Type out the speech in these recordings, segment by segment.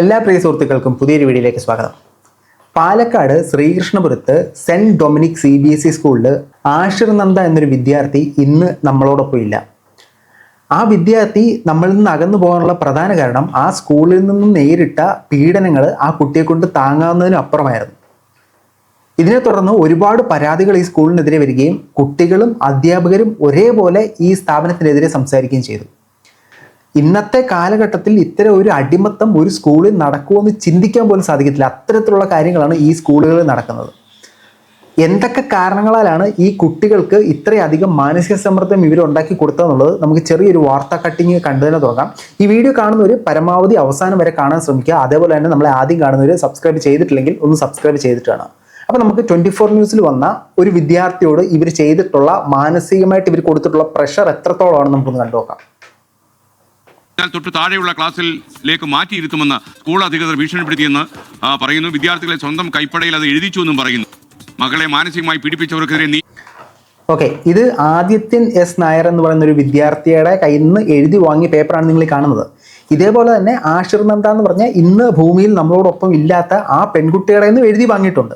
എല്ലാ പ്രിയ സുഹൃത്തുക്കൾക്കും പുതിയൊരു വീഡിയോയിലേക്ക് സ്വാഗതം. Palakkad ശ്രീകൃഷ്ണപുരത്ത് saint Dominic C B S E സ്കൂളിൽ ആഷിർ നന്ദ എന്നൊരു വിദ്യാർത്ഥി ഇന്ന് നമ്മളോടൊപ്പം ഇല്ല. ആ വിദ്യാർത്ഥി നമ്മളിൽ നിന്ന് അകന്നു പോകാനുള്ള പ്രധാന കാരണം ആ സ്കൂളിൽ നിന്നും നേരിട്ട പീഡനങ്ങൾ ആ കുട്ടിയെ കൊണ്ട് താങ്ങാവുന്നതിനും അപ്പുറമായിരുന്നു. ഇതിനെ തുടർന്ന് ഒരുപാട് പരാതികൾ ഈ സ്കൂളിനെതിരെ വരികയും കുട്ടികളും അധ്യാപകരും ഒരേപോലെ ഈ സ്ഥാപനത്തിനെതിരെ സംസാരിക്കുകയും ചെയ്തു. ഇന്നത്തെ കാലഘട്ടത്തിൽ ഇത്തരം ഒരു അടിമത്തം ഒരു സ്കൂളിൽ നടക്കുമെന്ന് ചിന്തിക്കാൻ പോലും സാധിക്കത്തില്ല. അത്തരത്തിലുള്ള കാര്യങ്ങളാണ് ഈ സ്കൂളുകളിൽ നടക്കുന്നത്. എന്തൊക്കെ കാരണങ്ങളാലാണ് ഈ കുട്ടികൾക്ക് ഇത്രയധികം മാനസിക സമ്മർദ്ദം ഇവർ ഉണ്ടാക്കി കൊടുത്തതെന്നുള്ളത് നമുക്ക് ചെറിയൊരു വാർത്താ കട്ടിങ് കണ്ടു തന്നെ തുടങ്ങാം ഈ വീഡിയോ കാണുന്നവർ പരമാവധി അവസാനം വരെ കാണാൻ ശ്രമിക്കുക. അതേപോലെ തന്നെ നമ്മളെ ആദ്യം കാണുന്നവർ സബ്സ്ക്രൈബ് ചെയ്തിട്ടില്ലെങ്കിൽ ഒന്ന് സബ്സ്ക്രൈബ് ചെയ്തിട്ട് കാണാം അപ്പോൾ നമുക്ക് ട്വന്റി ഫോർ ന്യൂസിൽ വന്ന ഒരു വിദ്യാർത്ഥിയോട് ഇവർ ചെയ്തിട്ടുള്ള മാനസികമായിട്ട് ഇവർ കൊടുത്തിട്ടുള്ള പ്രഷർ എത്രത്തോളമാണെന്ന് നമുക്കൊന്ന് കണ്ടു നോക്കാം. തൊട്ട് താഴെയുള്ള ക്ലാസ്സിലേക്ക് മാറ്റിയിരുത്തുമെന്ന് സ്കൂൾ അധികൃതർ ഭീഷണിപ്പെടുത്തിയെന്ന് പറയുന്നു. വിദ്യാർത്ഥികളെ സ്വന്തം കൈപ്പടയിൽ അത് എഴുതിച്ചു എന്നും പറയുന്നു. മകളെ മാനസികമായി പീഡിപ്പിച്ചവർക്കെതിരെ നീ ഓക്കെ. ഇത് ആദിത്യൻ എസ് നായർ എന്ന് പറയുന്ന ഒരു വിദ്യാർത്ഥിയുടെ കയ്യിൽ നിന്ന് എഴുതി വാങ്ങിയ പേപ്പറാണ് നിങ്ങൾ കാണുന്നത്. ഇതേപോലെ തന്നെ ആഷിർ നന്ദ എന്ന് പറഞ്ഞാൽ ഇന്ന് ഭൂമിയിൽ നമ്മളോടൊപ്പം ഇല്ലാത്ത ആ പെൺകുട്ടിയുടെ നിന്ന് എഴുതി വാങ്ങിയിട്ടുണ്ട്.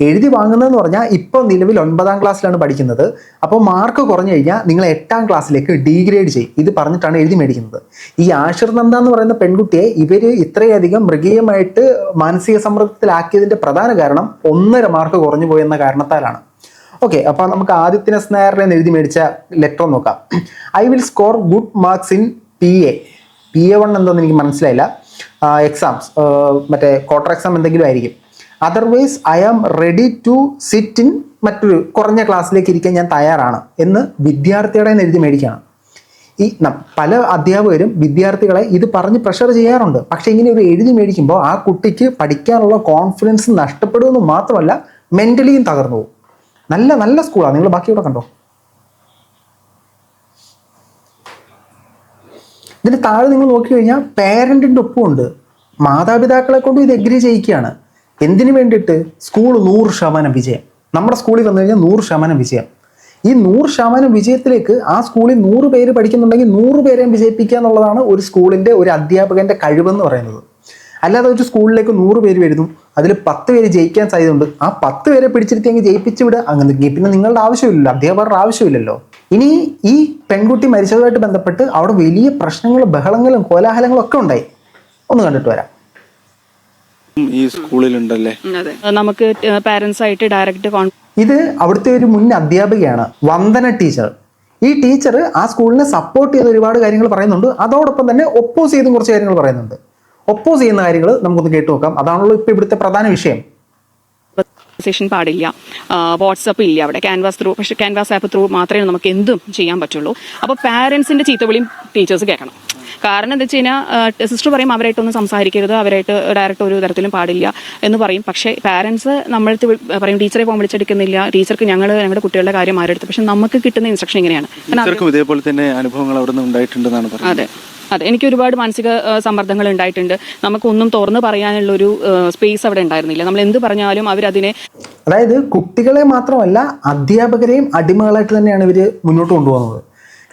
എഴുതി വാങ്ങുന്നതെന്ന് പറഞ്ഞാൽ ഇപ്പോൾ നിലവിൽ ഒൻപതാം ക്ലാസ്സിലാണ് പഠിക്കുന്നത്. അപ്പോൾ മാർക്ക് കുറഞ്ഞു കഴിഞ്ഞാൽ നിങ്ങൾ എട്ടാം ക്ലാസ്സിലേക്ക് ഡീഗ്രേഡ് ചെയ്യും. ഇത് പറഞ്ഞിട്ടാണ് എഴുതി മേടിക്കുന്നത്. ഈ ആഷിർ എന്ന് പറയുന്ന പെൺകുട്ടിയെ ഇവർ ഇത്രയധികം മൃഗീയമായിട്ട് മാനസിക സമ്മർദ്ദത്തിലാക്കിയതിന്റെ പ്രധാന കാരണം ഒന്നര മാർക്ക് കുറഞ്ഞു പോയെന്ന കാരണത്താലാണ്. ഓക്കെ അപ്പോൾ നമുക്ക് ആദിത്യന സ്നേഹറിനെ എഴുതി മേടിച്ച ലെറ്റർ നോക്കാം. I will score good marks in P A P A one എന്താണെന്ന് എനിക്ക് മനസ്സിലായില്ല. എക്സാംസ് മറ്റേ ക്വാർട്ടർ എക്സാം എന്തെങ്കിലും ആയിരിക്കും. Otherwise I am ready to sit in മറ്റൊരു കുറഞ്ഞ ക്ലാസ്സിലേക്ക് ഇരിക്കാൻ ഞാൻ തയ്യാറാണ് എന്ന് വിദ്യാർത്ഥിയുടെ എഴുതി മേടിക്കുകയാണ് ഈ പല അധ്യാപകരും വിദ്യാർത്ഥികളെ ഇത് പറഞ്ഞ് പ്രഷർ ചെയ്യാറുണ്ട്. പക്ഷെ ഇങ്ങനെ ഒരു എഴുതി മേടിക്കുമ്പോൾ ആ കുട്ടിക്ക് പഠിക്കാനുള്ള കോൺഫിഡൻസ് നഷ്ടപ്പെടുമെന്ന് മാത്രമല്ല മെന്റലിയും തകർന്നു പോകും. നല്ല നല്ല സ്കൂളാണ് നിങ്ങൾ ബാക്കി ഇവിടെ കണ്ടോ? ഇതിന് താഴെ നിങ്ങൾ നോക്കി കഴിഞ്ഞാൽ പേരന്റിന്റെ ഒപ്പമുണ്ട്. മാതാപിതാക്കളെ കൊണ്ട് ഇത് എഗ്രി ചെയ്യിക്കുകയാണ്. എന്തിനു വേണ്ടിയിട്ട്? സ്കൂൾ നൂറ് ശതമാനം വിജയം. നമ്മുടെ സ്കൂളിൽ വന്നു കഴിഞ്ഞാൽ നൂറ് ശതമാനം വിജയം. ഈ നൂറ് ശതമാനം വിജയത്തിലേക്ക് ആ സ്കൂളിൽ നൂറ് പേര് പഠിക്കുന്നുണ്ടെങ്കിൽ നൂറ് പേരെയും വിജയിപ്പിക്കുക എന്നുള്ളതാണ് ഒരു സ്കൂളിന്റെ ഒരു അധ്യാപകന്റെ കഴിവെന്ന് പറയുന്നത്. അല്ലാതെ ഒരു സ്കൂളിലേക്ക് നൂറ് പേര് വരുന്നു അതിൽ പത്ത് പേര് ജയിക്കാൻ സാധ്യതയുണ്ട്. ആ പത്ത് പേരെ പിടിച്ചിരുത്തി അങ്ങ് ജയിപ്പിച്ച് വിടുക അങ്ങനെ പിന്നെ നിങ്ങളുടെ ആവശ്യമില്ലല്ലോ അധ്യാപകരുടെ ആവശ്യമില്ലല്ലോ. ഇനി ഈ പെൺകുട്ടി മരിച്ചതുമായിട്ട് ബന്ധപ്പെട്ട് അവിടെ വലിയ പ്രശ്നങ്ങളും ബഹളങ്ങളും കോലാഹലങ്ങളും ഒക്കെ ഉണ്ടായി. ഒന്ന് കണ്ടിട്ട് വരാം. ഈ സ്കൂളിലുണ്ടല്ലേ? അതെ. നമുക്ക് പാരന്റ്സ് ആയിട്ട് ഡയറക്റ്റ് ഇത് അവിടുത്തെ ഒരു മുൻ അധ്യാപികയാണ് വന്ദന ടീച്ചർ. ഈ ടീച്ചർ ആ സ്കൂളിനെ സപ്പോർട്ട് ചെയ്ത ഒരുപാട് കാര്യങ്ങൾ പറയുന്നുണ്ട്. അതോടൊപ്പം തന്നെ ഒപ്പോസ് ചെയ്തും കുറച്ച് കാര്യങ്ങൾ പറയുന്നുണ്ട്. ഒപ്പോസ് ചെയ്യുന്ന കാര്യങ്ങൾ നമുക്കൊന്ന് കേട്ടു നോക്കാം. അതാണല്ലോ ഇപ്പൊ ഇവിടുത്തെ പ്രധാന വിഷയം. സെഷൻ പാടില്ല. വാട്സപ്പ് ഇല്ല അവിടെ. ക്യാൻവാസ് ത്രൂ പക്ഷേ ക്യാൻവാസ് ആപ്പ് ത്രൂ മാത്രമേ നമുക്ക് എന്തും ചെയ്യാൻ പറ്റുള്ളൂ. അപ്പോൾ പാരന്റ്സിന്റെ ചീത്തവിളിയും ടീച്ചേഴ്സ് കേൾക്കണം. കാരണം എന്താ വെച്ച് കഴിഞ്ഞാൽ സിസ്റ്റർ പറയും അവരായിട്ടൊന്നും സംസാരിക്കരുത് അവരായിട്ട് ഡയറക്റ്റ് ഒരു തരത്തിലും പാടില്ല എന്ന് പറയും. പക്ഷേ പാരൻസ് നമ്മളടുത്ത് പറയും ടീച്ചറെ ഫോൺ വിളിച്ചെടുക്കുന്നില്ല. ടീച്ചർക്ക് ഞങ്ങൾ ഞങ്ങളുടെ കുട്ടികളുടെ കാര്യം ആരെടുത്ത് പക്ഷെ നമുക്ക് കിട്ടുന്ന ഇൻസ്ട്രക്ഷൻ ഇങ്ങനെയാണ്. ഇതേപോലെ തന്നെ അനുഭവങ്ങൾ അവിടെ നിന്ന് ഉണ്ടായിട്ടുണ്ടെന്നാണ് അതെ. അതെ എനിക്ക് ഒരുപാട് മാനസിക സമ്മർദ്ദങ്ങൾ ഉണ്ടായിട്ടുണ്ട്. നമുക്കൊന്നും തുറന്നു പറയാനുള്ളൊരു സ്പേസ് അവിടെ ഉണ്ടായിരുന്നില്ല. നമ്മൾ എന്ത് പറഞ്ഞാലും അവരതിനെ അതായത് കുട്ടികളെ മാത്രമല്ല അധ്യാപകരെയും അടിമകളായിട്ട് തന്നെയാണ് ഇവർ മുന്നോട്ട് കൊണ്ടുപോകുന്നത്.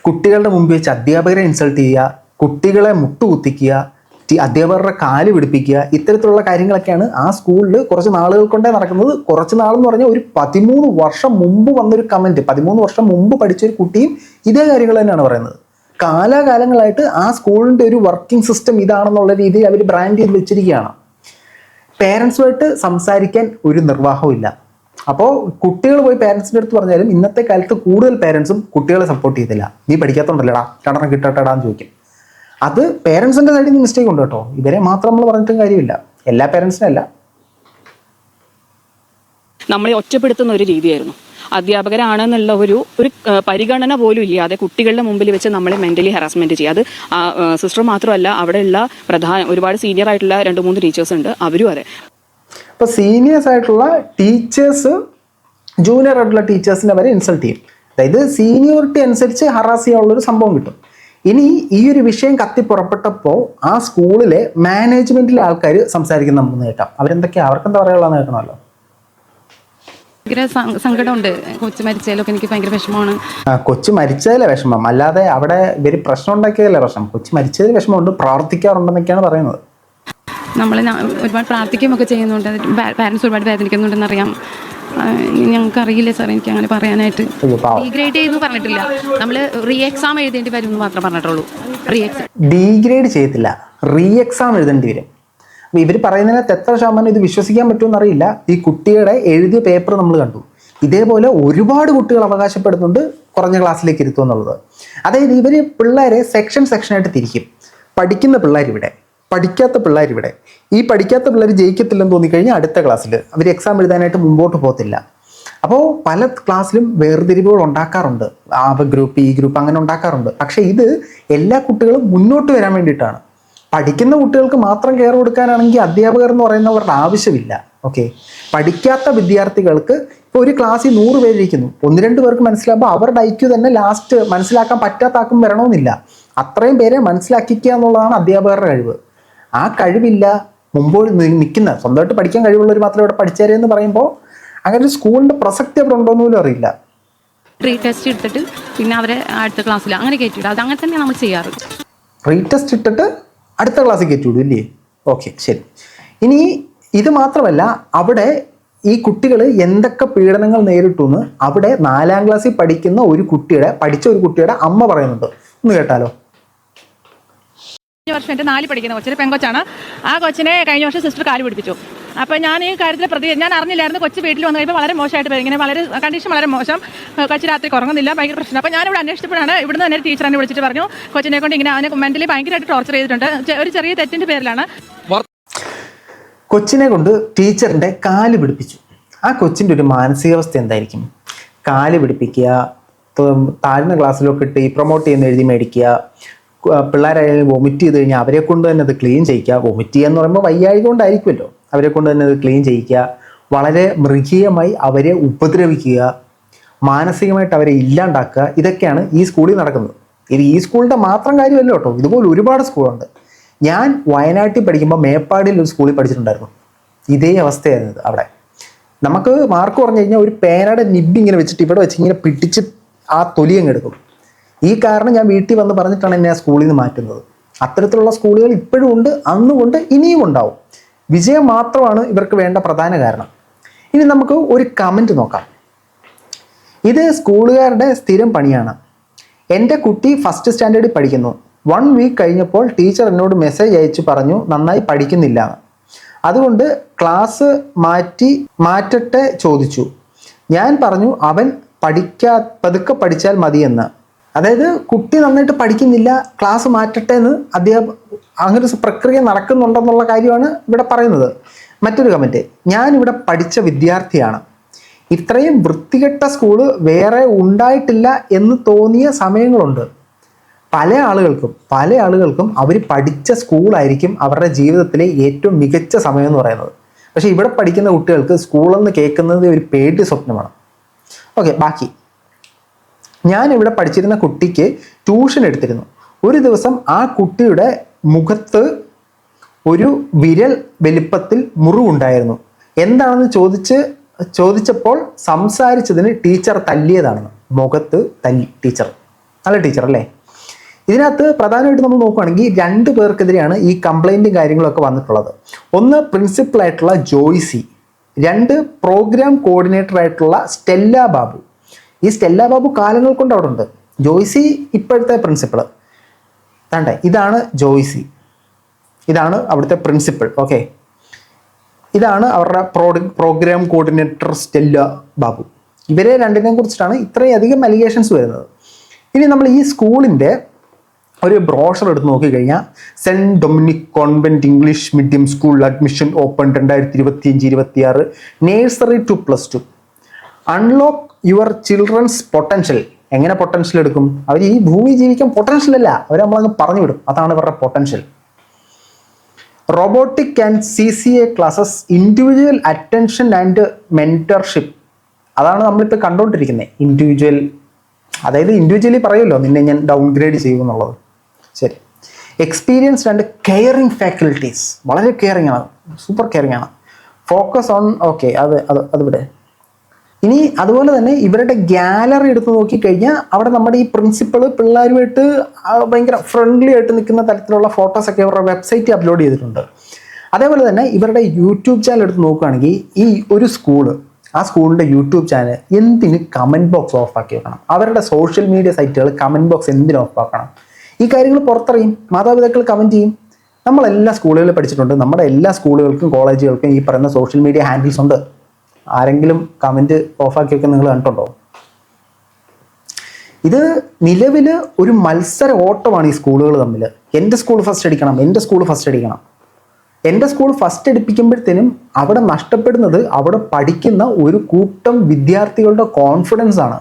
കുട്ടികളുടെ മുമ്പിൽ വെച്ച് അധ്യാപകരെ ഇൻസൾട്ട് ചെയ്യുക കുട്ടികളെ മുട്ടുകുത്തിക്കുക അധ്യാപകരുടെ കാൽ പിടിപ്പിക്കുക ഇത്തരത്തിലുള്ള കാര്യങ്ങളൊക്കെയാണ് ആ സ്കൂളിൽ കുറച്ച് നാളുകൾ കൊണ്ടേ നടക്കുന്നത്. കുറച്ച് നാളെന്ന് പറഞ്ഞാൽ ഒരു പതിമൂന്ന് വർഷം മുമ്പ് വന്നൊരു കമന്റ് പതിമൂന്ന് വർഷം മുമ്പ് പഠിച്ചൊരു കുട്ടിയും ഇതേ കാര്യങ്ങൾ തന്നെയാണ് പറയുന്നത്. കാലാകാലങ്ങളായിട്ട് ആ സ്കൂളിന്റെ ഒരു വർക്കിംഗ് സിസ്റ്റം ഇതാണെന്നുള്ള രീതിയിൽ അവർ ബ്രാൻഡ് ചെയ്ത് വെച്ചിരിക്കുകയാണ്. പേരൻസുമായിട്ട് സംസാരിക്കാൻ ഒരു നിർവാഹവും ഇല്ല. അപ്പോൾ കുട്ടികൾ പോയി പേരൻസിന്റെ അടുത്ത് പറഞ്ഞാലും ഇന്നത്തെ കാലത്ത് കൂടുതൽ പേരൻസും കുട്ടികളെ സപ്പോർട്ട് ചെയ്തില്ല. നീ പഠിക്കാത്തോണ്ടല്ലടാ? രണ്ടെണ്ണം കിട്ടട്ടടാ എന്ന് ചോദിക്കും. അത് പേരൻസിന്റെ സൈഡിൽ നിന്ന് മിസ്റ്റേക്ക് ഉണ്ട് കേട്ടോ. ഇവരെ മാത്രം നമ്മൾ പറഞ്ഞിട്ടും കാര്യമില്ല. എല്ലാ പേരൻസിനും അല്ല. നമ്മളെ ഒറ്റപ്പെടുത്തുന്ന ഒരു രീതിയായിരുന്നു. അധ്യാപകരാണെന്നുള്ള ഒരു ഒരു പരിഗണന പോലും ഇല്ലാതെ കുട്ടികളുടെ മുമ്പിൽ വെച്ച് നമ്മളെ മെന്റലി ഹറാസ്മെന്റ് ചെയ്യുക. അത് സിസ്റ്റർ മാത്രമല്ല അവിടെയുള്ള പ്രധാന ഒരുപാട് സീനിയർ ആയിട്ടുള്ള രണ്ട് മൂന്ന് ടീച്ചേഴ്സ് ഉണ്ട്. അവരും അതെ. അപ്പോൾ സീനിയേഴ്സ് ആയിട്ടുള്ള ടീച്ചേഴ്സ് ജൂനിയർ ആയിട്ടുള്ള ടീച്ചേഴ്സിനെ വരെ ഇൻസൾട്ട് ചെയ്യും. അതായത് സീനിയോറിറ്റി അനുസരിച്ച് ഹറാസ് ചെയ്യാനുള്ള ഒരു സംഭവം കിട്ടും. ഇനി ഈ ഒരു വിഷയം കത്തി പുറപ്പെട്ടപ്പോൾ ആ സ്കൂളിലെ മാനേജ്മെന്റിലെ ആൾക്കാർ സംസാരിക്കുന്ന നമുക്ക് കേൾക്കാം അവർക്ക് എന്താ പറയാനുള്ളതെന്ന് കേൾക്കണമല്ലോ. ഭയങ്കര സ- സങ്കടമുണ്ട്. കൊച്ചു മരിച്ചതിലൊക്കെ എനിക്ക് ഭയങ്കര വിഷമമാണ്. കൊച്ചു മരിച്ചതിലെ വിഷമം. അല്ലാതെ അവിടെ ഇവർ പ്രശ്നം ഉണ്ടാക്കിയതല്ലേ പ്രശ്നം? കൊച്ചു മരിച്ചതിൽ വിഷമമുണ്ട് പ്രാർത്ഥിക്കാറുണ്ടെന്നൊക്കെയാണ് പറയുന്നത്. നമ്മൾ ഒരുപാട് പ്രാർത്ഥിക്കുകയൊക്കെ ചെയ്യുന്നുണ്ട്. പാരൻസ് ഒരുപാട് വേദനിക്കുന്നുണ്ടെന്ന് അറിയാം ഞങ്ങൾക്ക് അറിയില്ല സാർ എനിക്ക് അങ്ങനെ പറയാനായിട്ട് ഡിഗ്രേഡ് ചെയ്തെന്ന് പറഞ്ഞിട്ടില്ല. നമ്മൾ റീ എക്സാം എഴുതേണ്ടി വരും എന്ന് മാത്രമേ പറഞ്ഞിട്ടുള്ളൂ. റീ എക്സാം ഡീഗ്രേഡ് ചെയ്യത്തില്ല. റീ എക്സാം എഴുതേണ്ടി വരും. ഇവർ പറയുന്നതിനകത്ത് എത്ര ശതമാനം ഇത് വിശ്വസിക്കാൻ പറ്റുമെന്ന് അറിയില്ല ഈ കുട്ടിയുടെ എഴുതിയ പേപ്പർ നമ്മൾ കണ്ടു. ഇതേപോലെ ഒരുപാട് കുട്ടികൾ അവകാശപ്പെടുന്നുണ്ട് കുറഞ്ഞ ക്ലാസ്സിലേക്ക് ഇരുത്തും എന്നുള്ളത്. അതായത് ഇവർ പിള്ളേരെ സെക്ഷൻ സെക്ഷനായിട്ട് തിരിക്കും. പഠിക്കുന്ന പിള്ളേർ ഇവിടെ പഠിക്കാത്ത പിള്ളേർ ഇവിടെ. ഈ പഠിക്കാത്ത പിള്ളേർ ജയിക്കത്തില്ലെന്ന് തോന്നിക്കഴിഞ്ഞാൽ അടുത്ത ക്ലാസ്സിൽ അവർ എക്സാം എഴുതാനായിട്ട് മുമ്പോട്ട് പോകത്തില്ല. അപ്പോൾ പല ക്ലാസ്സിലും വേർതിരിവുകൾ ഉണ്ടാക്കാറുണ്ട്. ആ ഗ്രൂപ്പ് ഈ ഗ്രൂപ്പ് അങ്ങനെ ഉണ്ടാക്കാറുണ്ട്. പക്ഷേ ഇത് എല്ലാ കുട്ടികളും മുന്നോട്ട് വരാൻ വേണ്ടിയിട്ടാണ്. പഠിക്കുന്ന കുട്ടികൾക്ക് മാത്രം കെയർ കൊടുക്കാനാണെങ്കിൽ അധ്യാപകർ എന്ന് പറയുന്നവരുടെ ആവശ്യമില്ല. ഓക്കെ പഠിക്കാത്ത വിദ്യാർത്ഥികൾക്ക് ഇപ്പോൾ ഒരു ക്ലാസ്സിൽ നൂറ് പേരിരിക്കുന്നു ഒന്ന് രണ്ട് പേർക്ക് മനസ്സിലാകുമ്പോൾ അവരുടെ ഐക്യു തന്നെ ലാസ്റ്റ് മനസ്സിലാക്കാൻ പറ്റാത്താക്കും വരണമെന്നില്ല. അത്രയും പേരെ മനസ്സിലാക്കിക്കുക എന്നുള്ളതാണ് അധ്യാപകരുടെ കഴിവ്. ആ കഴിവില്ല മുമ്പോട്ട് നിൽക്കുന്ന സ്വന്തമായിട്ട് പഠിക്കാൻ കഴിവുള്ളവർ മാത്രമേ ഇവിടെ പഠിച്ചേരെ എന്ന് പറയുമ്പോൾ അങ്ങനെ ഒരു സ്കൂളിന്റെ പ്രസക്തി അവിടെ ഉണ്ടോയെന്ന് പോലും അറിയില്ല. റീ ടെസ്റ്റ് എടുത്തിട്ട് പിന്നെ അവരെ അടുത്ത ക്ലാസ്സിൽ അങ്ങനെ കയറ്റിയിട്ട് അത് അങ്ങനെ തന്നെ നമ്മൾ ചെയ്യാറ്. റീടെസ്റ്റ് ഇട്ടിട്ട് അടുത്ത ക്ലാസ്സിൽ കയറ്റിവിടും ഇല്ലേ? ഓക്കെ ശരി. ഇനി ഇത് മാത്രമല്ല അവിടെ ഈ കുട്ടികൾ എന്തൊക്കെ പീഡനങ്ങൾ നേരിട്ടു എന്ന് അവിടെ നാലാം ക്ലാസ്സിൽ പഠിക്കുന്ന ഒരു കുട്ടിയുടെ പഠിച്ച ഒരു കുട്ടിയുടെ അമ്മ പറയുന്നുണ്ട്. ഒന്ന് കേട്ടാലോ? കഴിഞ്ഞ വർഷം എന്റെ നാല് പഠിക്കുന്ന കൊച്ചിന് പെങ്കൊച്ചാണ് ആ കൊച്ചിനെ കഴിഞ്ഞ വർഷം സിസ്റ്റർ കാൽ പിടിപ്പിച്ചു. അപ്പോൾ ഞാൻ ഈ കാര്യത്തിൽ പ്രതി ഞാൻ അറിഞ്ഞില്ലായിരുന്നു കൊച്ചു വീട്ടിൽ വന്നു കഴിയുമ്പോൾ വളരെ മോശമായിട്ട് ഇങ്ങനെ വളരെ കണ്ടീഷൻ വളരെ മോശം. കൊച്ചു രാത്രി കുറങ്ങുന്നില്ല ഭയങ്കര പ്രശ്നം. അപ്പോൾ ഞാനിവിടെ അന്വേഷിച്ചപ്പോഴാണ് ഇവിടുന്ന് തന്നെ ടീച്ചർ എന്നെ വിളിച്ചിട്ട് പറഞ്ഞു കൊച്ചിനെ കൊണ്ട് ഇങ്ങനെ അവനെ മെന്റലി ഭയങ്കരമായിട്ട് ടോർച്ചർ ചെയ്തിട്ടുണ്ട്. ഒരു ചെറിയ തെറ്റിന്റെ പേരിലാണ്. കൊച്ചിനെ കൊണ്ട് ടീച്ചറിന്റെ കാൽ പിടിപ്പിച്ചു. ആ കൊച്ചിന്റെ ഒരു മാനസികാവസ്ഥ എന്തായിരിക്കും? കാൽ പിടിപ്പിക്കുക താഴ്ന്ന ക്ലാസ്സിലൊക്കെ ഇട്ട് ഈ പ്രൊമോട്ട് ചെയ്യുന്ന എഴുതി മേടിക്കുക പിള്ളേരായാലും വൊമിറ്റ് ചെയ്ത് കഴിഞ്ഞാൽ അവരെ കൊണ്ട് തന്നെ അത് ക്ലീൻ ചെയ്യിക്കുക വൊമിറ്റ് ചെയ്യുക എന്ന് പറയുമ്പോൾ വയ്യായത് കൊണ്ടായിരിക്കുമല്ലോ. അവരെ കൊണ്ട് തന്നെ അത് ക്ലീൻ ചെയ്യിക്കുക. വളരെ മൃഗീയമായി അവരെ ഉപദ്രവിക്കുക. മാനസികമായിട്ട് അവരെ ഇല്ലാണ്ടാക്കുക. ഇതൊക്കെയാണ് ഈ സ്കൂളിൽ നടക്കുന്നത്. ഇത് ഈ സ്കൂളിന്റെ മാത്രം കാര്യമല്ല കേട്ടോ. ഇതുപോലെ ഒരുപാട് സ്കൂളുണ്ട് ഞാൻ വയനാട്ടിൽ പഠിക്കുമ്പോൾ മേപ്പാടിയിൽ ഒരു സ്കൂളിൽ പഠിച്ചിട്ടുണ്ടായിരുന്നു. ഇതേ അവസ്ഥയായിരുന്നു അവിടെ. നമുക്ക് മാർക്ക് പറഞ്ഞു കഴിഞ്ഞാൽ ഒരു പേനയുടെ നിബ് ഇങ്ങനെ വെച്ചിട്ട് ഇവിടെ വെച്ച് ഇങ്ങനെ പിടിച്ച് ആ തൊലി അങ്ങ് എടുക്കും. ഈ കാരണം ഞാൻ വീട്ടിൽ വന്ന് പറഞ്ഞിട്ടാണ് എന്നെ ആ സ്കൂളിൽ നിന്ന് മാറ്റുന്നത്. അത്തരത്തിലുള്ള സ്കൂളുകൾ ഇപ്പോഴും ഉണ്ട് അന്നും ഉണ്ട് ഇനിയും ഉണ്ടാവും. വിജയം മാത്രമാണ് ഇവർക്ക് വേണ്ട പ്രധാന കാരണം. ഇനി നമുക്ക് ഒരു കമന്റ് നോക്കാം. ഇത് സ്കൂളുകാരുടെ സ്ഥിരം പണിയാണ്. എന്റെ കുട്ടി ഫസ്റ്റ് സ്റ്റാൻഡേർഡിൽ പഠിക്കുന്നു. വൺ വീക്ക് കഴിഞ്ഞപ്പോൾ ടീച്ചർ എന്നോട് മെസ്സേജ് അയച്ച് പറഞ്ഞു നന്നായി പഠിക്കുന്നില്ല. അതുകൊണ്ട് ക്ലാസ് മാറ്റി മാറ്റട്ടെ ചോദിച്ചു. ഞാൻ പറഞ്ഞു അവൻ പഠിക്കാ പതുക്കെ പഠിച്ചാൽ മതിയെന്ന്. അതായത് കുട്ടി നന്നായിട്ട് പഠിക്കുന്നില്ല ക്ലാസ് മാറ്റട്ടെ എന്ന് അധ്യാപ അങ്ങനെ ഒരു പ്രക്രിയ നടക്കുന്നുണ്ടെന്നുള്ള കാര്യമാണ് ഇവിടെ പറയുന്നത്. മറ്റൊരു കമന്റ് ഞാനിവിടെ പഠിച്ച വിദ്യാർത്ഥിയാണ്. ഇത്രയും വൃത്തികെട്ട സ്കൂൾ വേറെ ഉണ്ടായിട്ടില്ല എന്ന് തോന്നിയ സമയങ്ങളുണ്ട്. പല ആളുകൾക്കും പല ആളുകൾക്കും അവർ പഠിച്ച സ്കൂളായിരിക്കും അവരുടെ ജീവിതത്തിലെ ഏറ്റവും മികച്ച സമയം എന്ന് പറയുന്നത്. പക്ഷേ ഇവിടെ പഠിക്കുന്ന കുട്ടികൾക്ക് സ്കൂളെന്ന് കേൾക്കുന്നത് ഒരു പേടി സ്വപ്നമാണ്. ഓക്കെ ബാക്കി. ഞാൻ ഇവിടെ പഠിച്ചിരുന്ന കുട്ടിക്ക് ട്യൂഷൻ എടുത്തിരുന്നു. ഒരു ദിവസം ആ കുട്ടിയുടെ മുഖത്ത് ഒരു വിരൽ വലിപ്പത്തിൽ മുറിവുണ്ടായിരുന്നു. എന്താണെന്ന് ചോദിച്ച് ചോദിച്ചപ്പോൾ സംസാരിച്ചതിന് ടീച്ചർ തല്ലിയതാണെന്ന് മുഖത്ത് തല്ലി ടീച്ചർ. നല്ല ടീച്ചർ അല്ലേ? ഇതിനകത്ത് പ്രധാനമായിട്ട് നമ്മൾ നോക്കുകയാണെങ്കിൽ രണ്ട് പേർക്കെതിരെയാണ് ഈ കംപ്ലൈന്റും കാര്യങ്ങളൊക്കെ വന്നിട്ടുള്ളത്. ഒന്ന് പ്രിൻസിപ്പൽ ആയിട്ടുള്ള ജോയ്സി രണ്ട് പ്രോഗ്രാം കോർഡിനേറ്റർ ആയിട്ടുള്ള സ്റ്റെല്ല ബാബു. ഈ സ്റ്റെല്ല ബാബു കാലങ്ങൾ കൊണ്ട് അവിടെ ഉണ്ട് ജോയ്സി ഇപ്പോഴത്തെ പ്രിൻസിപ്പൾ താണ്ടെ ഇതാണ് ജോയിസി. ഇതാണ് അവിടുത്തെ പ്രിൻസിപ്പൽ ഓക്കെ ഇതാണ് അവരുടെ pro programme coordinator Stella Babu. ഇവരെ രണ്ടിനെ കുറിച്ചിട്ടാണ് ഇത്രയധികം അലിഗേഷൻസ് വരുന്നത്. ഇനി നമ്മൾ ഈ സ്കൂളിന്റെ ഒരു ബ്രോഷർ എടുത്ത് നോക്കിക്കഴിഞ്ഞാൽ saint Dominic convent English medium school admission open രണ്ടായിരത്തി ഇരുപത്തി അഞ്ച് ഇരുപത്തി ആറ് nursery to plus two. Unlock your children's potential എങ്ങനെ പൊട്ടൻഷ്യൽ എടുക്കും? അവർ ഈ ഭൂമി ജീവിക്കാൻ പൊട്ടൻഷ്യൽ അല്ല. അവർ നമ്മളങ്ങ് പറഞ്ഞു വിടും. അതാണ് ഇവരുടെ potential robotic and C C A classes individual attention and mentorship അതാണ് നമ്മളിപ്പോൾ കണ്ടുകൊണ്ടിരിക്കുന്നത് ഇൻഡിവിജ്വൽ അതായത് ഇൻഡിവിജ്വലി പറയുമല്ലോ നിന്നെ ഞാൻ ഡൗൺഗ്രേഡ് ചെയ്യും എന്നുള്ളത്. ശരി. എക്സ്പീരിയൻസ്ഡ് ആൻഡ് കെയറിങ് ഫാക്കൽറ്റീസ് വളരെ കെയറിങ് ആണ്. സൂപ്പർ കെയറിങ് ആണ്. ഫോക്കസ് ഓൺ ഓക്കെ അത് അത് അതിവിടെ. ഇനി അതുപോലെ തന്നെ ഇവരുടെ ഗാലറി എടുത്ത് നോക്കിക്കഴിഞ്ഞാൽ അവിടെ നമ്മുടെ ഈ പ്രിൻസിപ്പൾ പിള്ളേരുമായിട്ട് ഭയങ്കര ഫ്രണ്ട്ലി ആയിട്ട് നിൽക്കുന്ന തരത്തിലുള്ള ഫോട്ടോസൊക്കെ അവരുടെ വെബ്സൈറ്റിൽ അപ്ലോഡ് ചെയ്തിട്ടുണ്ട്. അതേപോലെ തന്നെ ഇവരുടെ യൂട്യൂബ് ചാനൽ എടുത്ത് നോക്കുകയാണെങ്കിൽ ഈ ഒരു സ്കൂൾ ആ സ്കൂളിന്റെ യൂട്യൂബ് ചാനൽ എന്തിന് കമന്റ് ബോക്സ് ഓഫ് ആക്കി വെക്കണം? അവരുടെ സോഷ്യൽ മീഡിയ സൈറ്റുകൾ കമന്റ് ബോക്സ് എന്തിന് ഓഫ് ആക്കണം? ഈ കാര്യങ്ങൾ പുറത്തറിയും. മാതാപിതാക്കൾ കമന്റ് ചെയ്യും. നമ്മളെല്ലാ സ്കൂളുകളിൽ പഠിച്ചിട്ടുണ്ട്. നമ്മുടെ എല്ലാ സ്കൂളുകൾക്കും കോളേജുകൾക്കും ഈ പറയുന്ന സോഷ്യൽ മീഡിയ ഹാൻഡിൽസ് ഉണ്ട്. ആരെങ്കിലും കമന്റ് ഓഫാക്കി വെക്കാൻ നിങ്ങൾ കണ്ടിട്ടുണ്ടോ? ഇത് നിലവിൽ ഒരു മത്സര ഓട്ടമാണ് ഈ സ്കൂളുകൾ തമ്മിൽ എന്റെ സ്കൂൾ ഫസ്റ്റ് അടിക്കണം എന്റെ സ്കൂൾ ഫസ്റ്റ് അടിക്കണം. എന്റെ സ്കൂൾ ഫസ്റ്റ് അടിപ്പിക്കുമ്പോഴത്തേനും അവിടെ നഷ്ടപ്പെടുന്നത് അവിടെ പഠിക്കുന്ന ഒരു കൂട്ടം വിദ്യാർത്ഥികളുടെ കോൺഫിഡൻസ് ആണ്.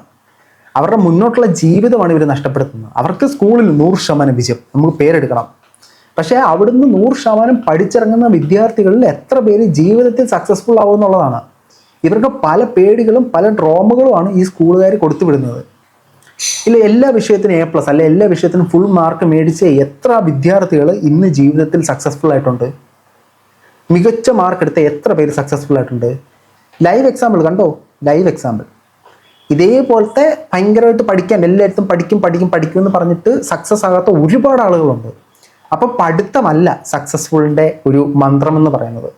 അവരുടെ മുന്നോട്ടുള്ള ജീവിതമാണ് ഇവർ നഷ്ടപ്പെടുത്തുന്നത്. അവർക്ക് സ്കൂളിൽ നൂറ് ശതമാനം വിജയം നമുക്ക് പേരെടുക്കണം. പക്ഷേ അവിടുന്ന് നൂറ് ശതമാനം പഠിച്ചിറങ്ങുന്ന വിദ്യാർത്ഥികളിൽ എത്ര പേര് ജീവിതത്തിൽ സക്സസ്ഫുൾ ആവുമെന്നുള്ളതാണ് ഇവർക്ക് പല പേടികളും പല ഡ്രോമുകളുമാണ് ഈ സ്കൂളുകാർ കൊടുത്തു വിടുന്നത് ഇല്ല എല്ലാ വിഷയത്തിനും എ പ്ലസ് അല്ലെ എല്ലാ വിഷയത്തിനും ഫുൾ മാർക്ക് മേടിച്ച എത്ര വിദ്യാർത്ഥികൾ ഇന്ന് ജീവിതത്തിൽ സക്സസ്ഫുൾ ആയിട്ടുണ്ട്? മികച്ച മാർക്ക് എടുത്ത എത്ര പേര് സക്സസ്ഫുൾ ആയിട്ടുണ്ട്? ലൈവ് എക്സാമ്പിൾ കണ്ടോ? ലൈവ് എക്സാമ്പിൾ ഇതേപോലത്തെ ഭയങ്കരമായിട്ട് പഠിക്കാൻ എല്ലായിടത്തും പഠിക്കും പഠിക്കും പഠിക്കും എന്ന് പറഞ്ഞിട്ട് സക്സസ് ആകാത്ത ഒരുപാട് ആളുകളുണ്ട്. അപ്പോൾ പഠിത്തമല്ല സക്സസ്ഫുളിന്റെ ഒരു മന്ത്രം എന്ന് പറയുന്നത്.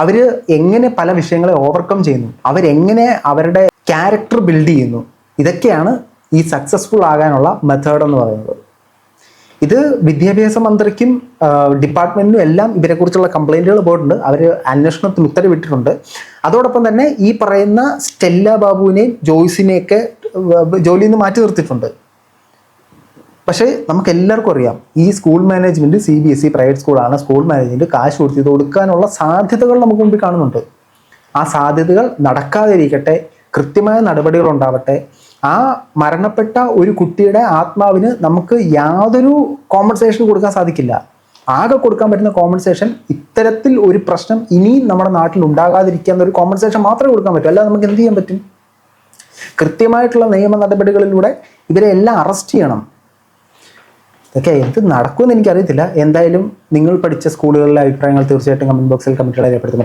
അവർ എങ്ങനെ പല വിഷയങ്ങളെ ഓവർകം ചെയ്യുന്നു? അവരെങ്ങനെ അവരുടെ ക്യാരക്ടർ ബിൽഡ് ചെയ്യുന്നു? ഇതൊക്കെയാണ് ഈ സക്സസ്ഫുൾ ആകാനുള്ള മെത്തേഡ് എന്ന് പറയുന്നത്. ഇത് വിദ്യാഭ്യാസ മന്ത്രിക്കും ഡിപ്പാർട്ട്മെന്റിനും എല്ലാം ഇവരെക്കുറിച്ചുള്ള കംപ്ലൈന്റുകൾ പോയിട്ടുണ്ട് അവർ അന്വേഷണത്തിന് ഉത്തരവിട്ടിട്ടുണ്ട്. അതോടൊപ്പം തന്നെ ഈ പറയുന്ന സ്റ്റെല്ല ബാബുവിനെയും ജോയ്സിനെയൊക്കെ ജോലിയിൽ നിന്ന് മാറ്റി നിർത്തിയിട്ടുണ്ട്. പക്ഷേ നമുക്ക് എല്ലാവർക്കും അറിയാം ഈ school management C B S E private സ്കൂളാണ് സ്കൂൾ മാനേജ്മെന്റ് കാശ് കൊടുത്ത് കൊടുക്കാനുള്ള സാധ്യതകൾ നമുക്ക് മുമ്പിൽ കാണുന്നുണ്ട്. ആ സാധ്യതകൾ നടക്കാതിരിക്കട്ടെ കൃത്യമായ നടപടികൾ ഉണ്ടാവട്ടെ. ആ മരണപ്പെട്ട ഒരു കുട്ടിയുടെ ആത്മാവിന് നമുക്ക് യാതൊരു കോമ്പൻസേഷൻ കൊടുക്കാൻ സാധിക്കില്ല. ആകെ കൊടുക്കാൻ പറ്റുന്ന കോമ്പൻസേഷൻ ഇത്തരത്തിൽ ഒരു പ്രശ്നം ഇനിയും നമ്മുടെ നാട്ടിൽ ഉണ്ടാകാതിരിക്കുക ഒരു കോമ്പൻസേഷൻ മാത്രമേ കൊടുക്കാൻ പറ്റൂ. അല്ലാതെ നമുക്ക് എന്ത് ചെയ്യാൻ പറ്റും? കൃത്യമായിട്ടുള്ള നിയമ നടപടികളിലൂടെ ഇവരെ എല്ലാം അറസ്റ്റ് ചെയ്യണം. ഇതൊക്കെ എന്ത് നടക്കുമെന്ന് എനിക്കറിയത്തില്ല. എന്തായാലും നിങ്ങൾ പഠിച്ച സ്കൂളുകളിലെ അഭിപ്രായങ്ങൾ തീർച്ചയായിട്ടും കമന്റ് ബോക്സിൽ കമന്റുകളെ രേഖപ്പെടുത്തി